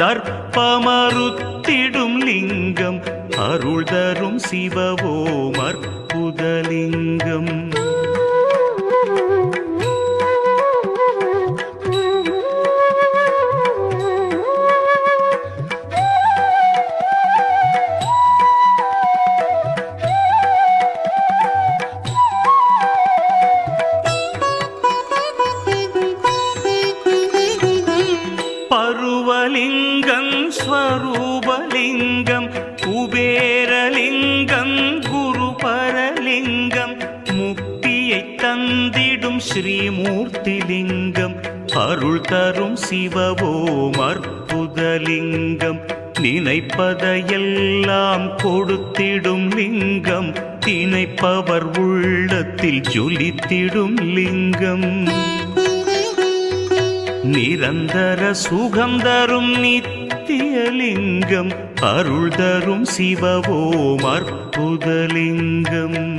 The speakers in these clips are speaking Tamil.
ராவண லிங்கம் அருள் தரும் சிவவோம் அற்புதலிங்கம். சிவலிங்கம் குரு பரலிங்கம் முக்தியை தந்திடும் ஸ்ரீமூர்த்தி லிங்கம் அருள் தரும் சிவவோம் அற்புதலிங்கம். நினைப்பதையெல்லாம் கொடுத்திடும் லிங்கம். திணைப்பவர் உள்ளத்தில் ஜொலித்திடும் லிங்கம். நிரந்தர சுகம் தரும் நித்தியலிங்கம் அருள் தரும் சிவவோம் அற்புதலிங்கம்.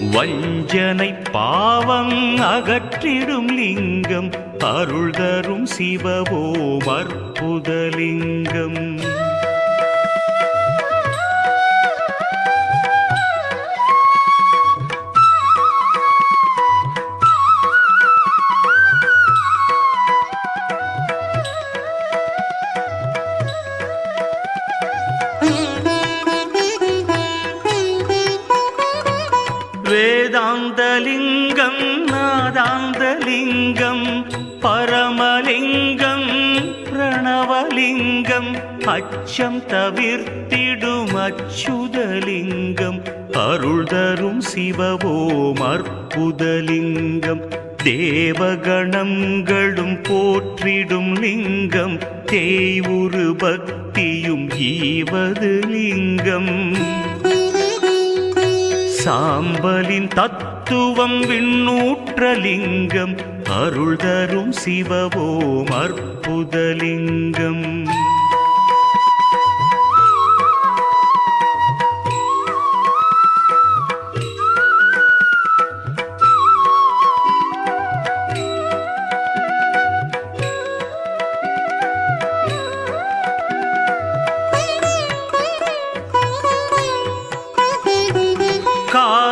வஞ்சனை பாவம் அகற்றிடும் லிங்கம் அருள் தரும் சிவவோம் அற்புதலிங்கம். வேதாந்தலிங்கம் நாதாந்தலிங்கம் பரமலிங்கம் பிரணவலிங்கம் அச்சம் தவிர்த்திடும் அச்சுதலிங்கம் அருள் தரும் சிவவோம் அற்புதலிங்கம் தேவகணங்களும் போற்றிடும் லிங்கம் தேய்வுரு பக்தியும் ஈவது லிங்கம் சாம்பலின் தத் தத்துவம் விண்ணூற்றலிங்கம் அருள் தரும் சிவவோம் அற்புதலிங்கம்.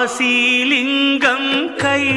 see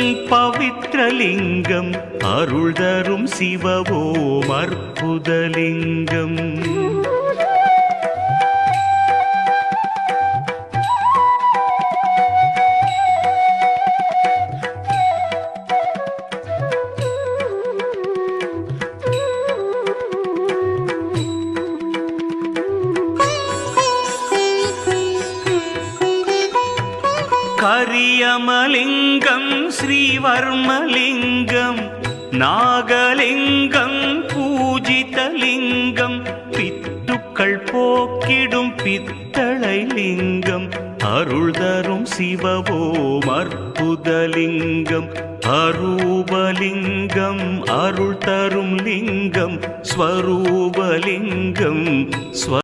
பவித்ரலிங்கம் அருள் தரும் சிவவோம் அற்புதலிங்கம். கரியமலிங்கம் ஸ்ரீவர்மலிங்கம் நாகலிங்கம் பூஜிதலிங்கம் பித்துக்கள் போக்கிடும் பித்தளை லிங்கம் அருள் தரும் சிவவோம் அற்புதலிங்கம் அரூபலிங்கம் அருள் தரும் லிங்கம் ஸ்வரூபலிங்கம் ஸ்வ